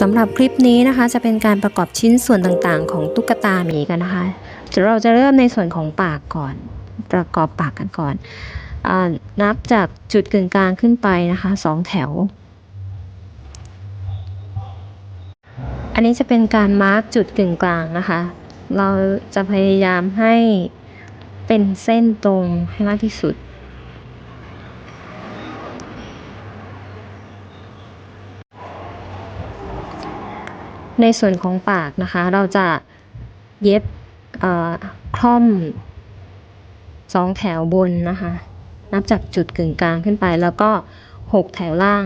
สำหรับคลิปนี้นะคะ จะเป็นการประกอบชิ้นส่วนต่างๆ ของตุ๊กตาหมีกันนะคะเดี๋ยวเราจะเริ่มในส่วนของปากก่อน ประกอบปากกันก่อนอนับจากจุดกึ่งกลางขึ้นไปนะคะสองแถว อันนี้จะเป็นการมาร์กจุดกึ่งกลางนะคะ เราจะพยายามให้เป็นเส้นตรงให้มากที่สุด ในส่วนของปากนะคะ เราจะเย็บคล่อมสองแถวบนนะคะ นับจากจุดกึ่งกลางขึ้นไปแล้วก็หกแถวล่าง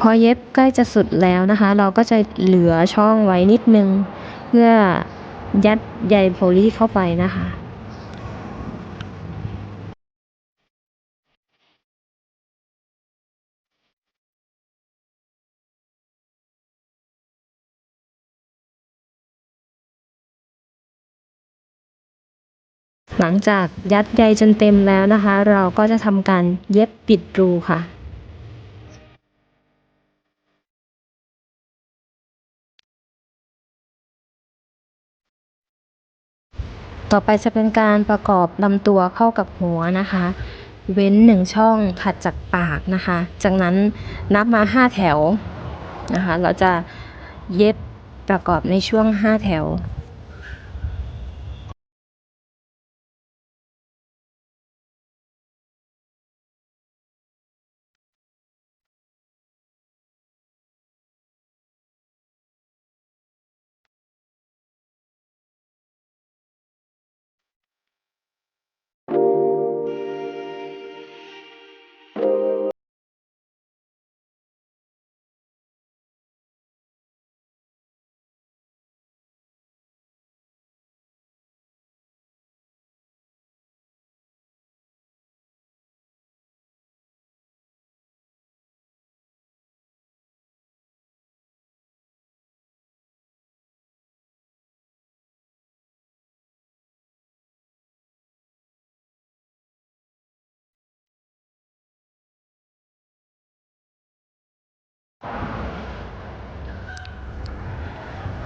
พอเย็บใกล้จะสุดแล้วนะคะ เราก็จะเหลือช่องไว้นิดนึง เพื่อยัดใยโพลีเข้าไปนะคะหลังจากยัดใยจนเต็มแล้วนะคะ เราก็จะทำการเย็บปิดรูค่ะ ต่อไปจะเป็นการประกอบลำตัวเข้ากับหัวนะคะ เว้นหนึ่งช่องถัดจากปากนะคะ จากนั้นนับมาห้าแถวนะคะ เราจะเย็บประกอบในช่วงห้าแถว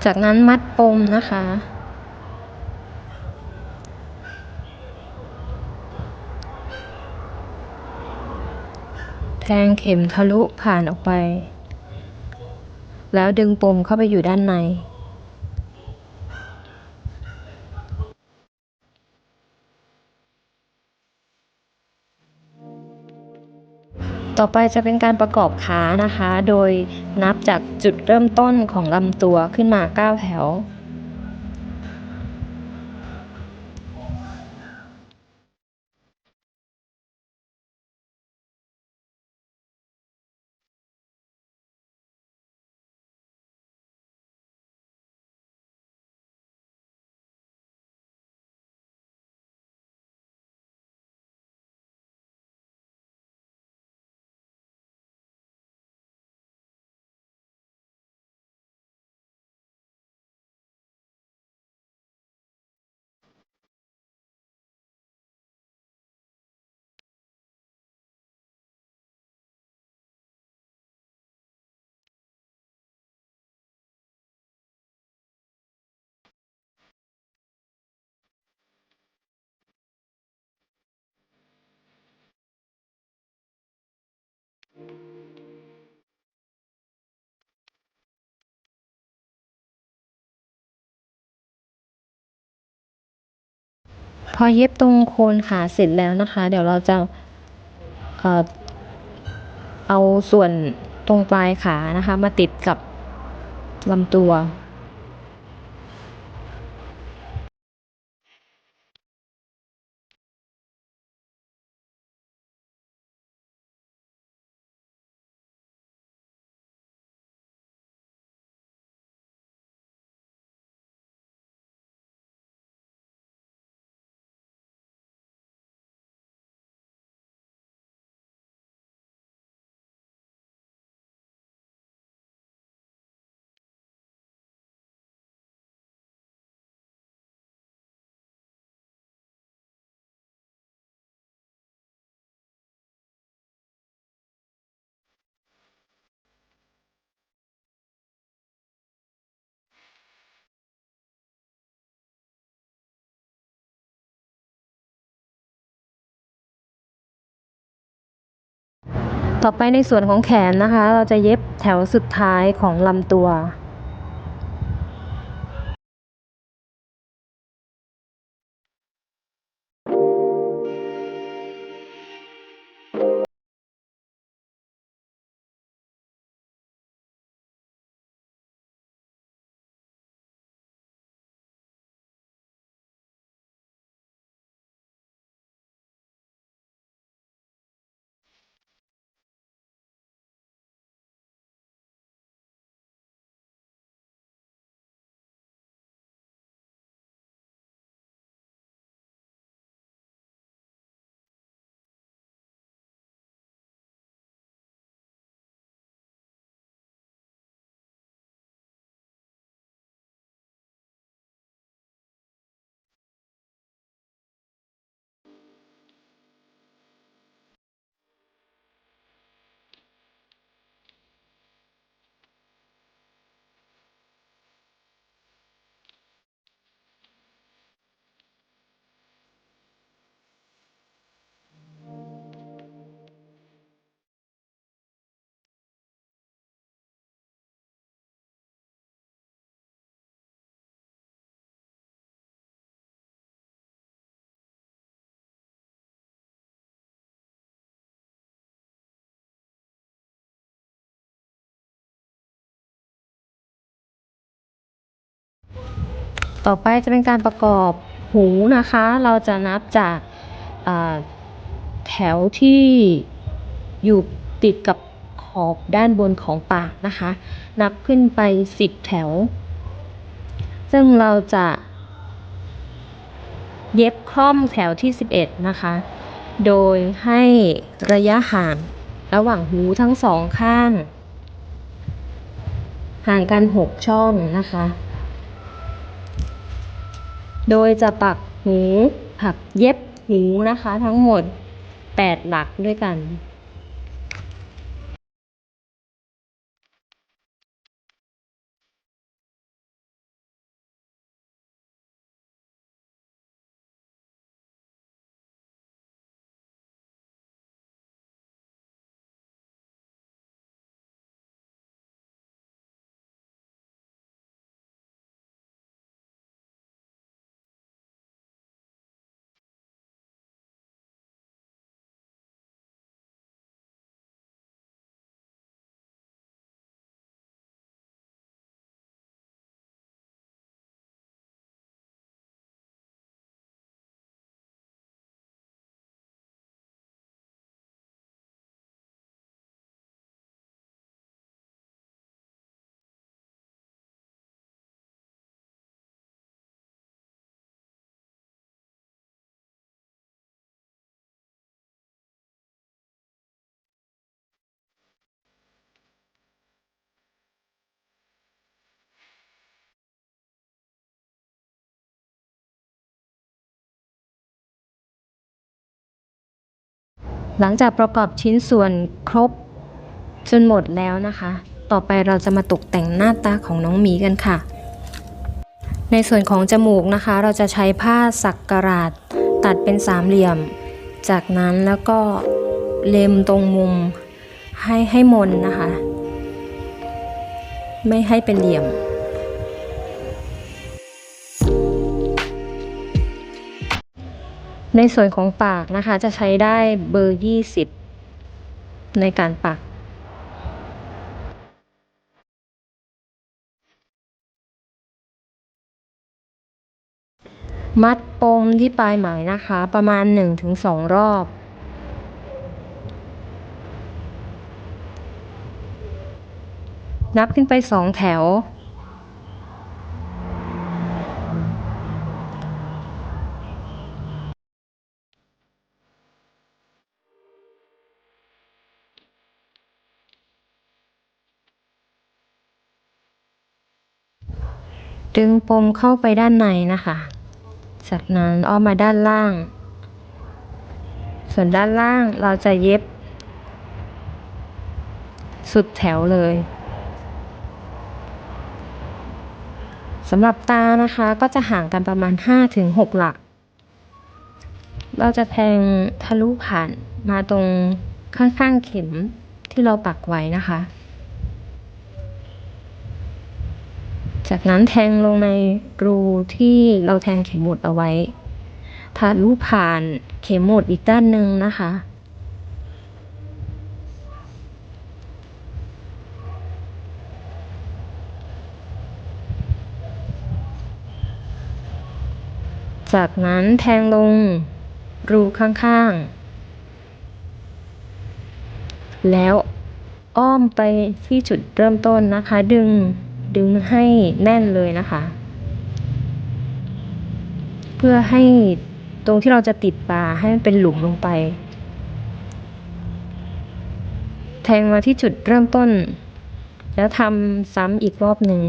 จากนั้นมัดปมนะคะ แทงเข็มทะลุผ่านออกไป แล้วดึงปมเข้าไปอยู่ด้านใน ต่อไปจะเป็นการประกอบขานะคะ โดยนับจากจุดเริ่มต้นของลำตัวขึ้นมา 9 แถว พอเย็บตรงโคนขาเสร็จแล้วนะคะ เดี๋ยวเราจะเออเอาส่วนตรงปลายขานะคะ มาติดกับลำตัว ต่อไปในส่วนของแขนนะคะ เราจะเย็บแถวสุดท้ายของลำตัว ต่อไปจะเป็นการประกอบหูนะคะ เราจะนับจากแถวที่อยู่ติดกับขอบด้านบนของปากนะคะ นับขึ้นไป 10 แถว ซึ่งเราจะเย็บคล่อมแถวที่ 11 นะคะ โดยให้ระยะห่างระหว่างหูทั้งสองข้าง ห่างกัน 6 ช่องนะคะ โดยจะปักหูผักเย็บหูนะคะทั้งหมด 8 หลักด้วยกัน หลังจากประกอบชิ้นส่วนครบจนหมดแล้วนะคะ ต่อไปเราจะมาตกแต่งหน้าตาของน้องหมีกันค่ะ ในส่วนของจมูกนะคะ เราจะใช้ผ้าสักกราดตัดเป็นสามเหลี่ยม จากนั้นแล้วก็เล็มตรงมุมให้ให้มนนะคะ ไม่ให้เป็นเหลี่ยม ในส่วนของปากนะคะ จะใช้ได้เบอร์ยี่สิบในการปัก มัดปมที่ปลายไหมนะคะ ประมาณ 1-2 รอบนับขึ้นไป2แถว ดึงปมเข้าไปด้านในนะคะ จากนั้นอ้อมมาด้านล่าง ส่วนด้านล่างเราจะเย็บ สุดแถวเลยสำหรับตานะคะก็จะห่างกันประมาณ 5-6 หลัก เราจะแทงทะลุผ่านมาตรงข้างๆเข็มที่เราปักไว้นะคะ จากนั้นแทงลงในรูที่เราแทงเข็มหมุดเอาไว้ทะลุผ่านเข็มหมุดอีกด้านหนึ่งนะคะ จากนั้นแทงลงรูข้างๆ แล้วอ้อมไปที่จุดเริ่มต้นนะคะดึง ดึงให้แน่นเลยนะคะ เพื่อให้ตรงที่เราจะติดปลาให้มันเป็นหลุมลงไป แทงมาที่จุดเริ่มต้น แล้วทำซ้ำอีกรอบหนึ่ง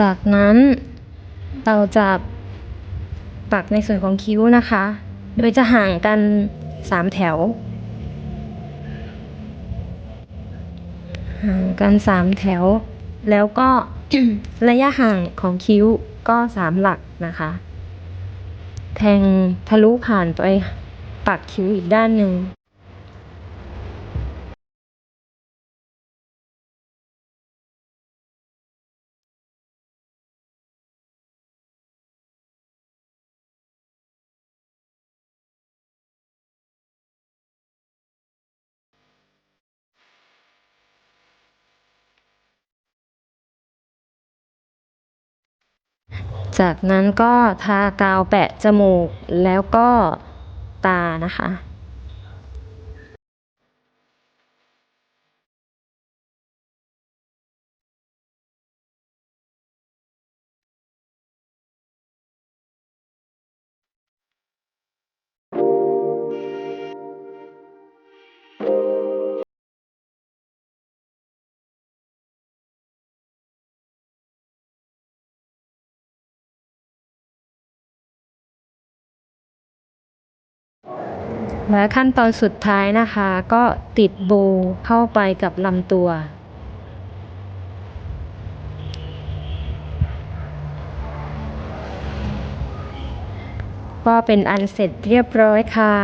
จากนั้นเราจะปักในส่วนของคิ้วนะคะ โดยจะห่างกันสามแถว ห่างกันสามแถว แล้วก็ระยะห่างของคิ้วก็สามหลักนะคะ แทงทะลุผ่านไปปักคิ้วอีกด้านหนึ่ง จากนั้นก็ทากาวแปะจมูกแล้วก็ตานะคะ และขั้นตอนสุดท้ายนะคะ ก็ติดโบเข้าไปกับลำตัว ก็เป็นอันเสร็จเรียบร้อยค่ะ